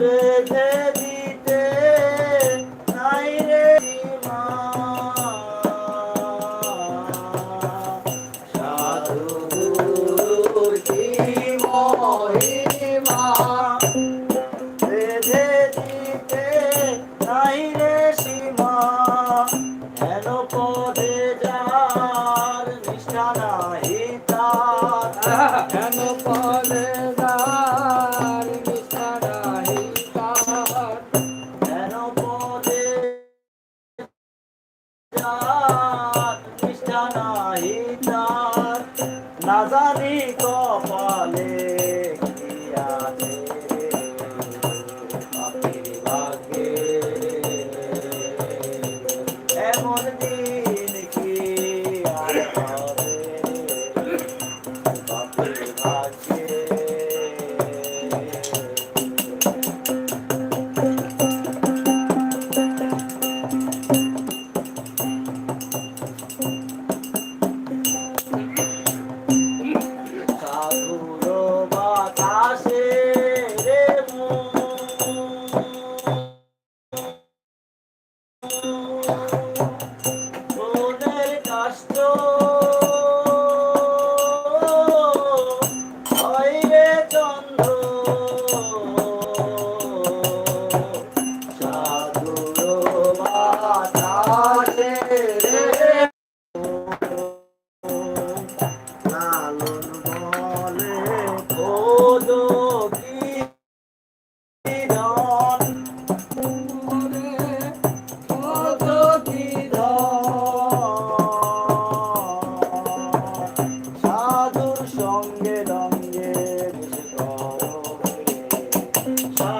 বেঁধে দিতে নাই রে সাধু মহিমা? Allah. 아.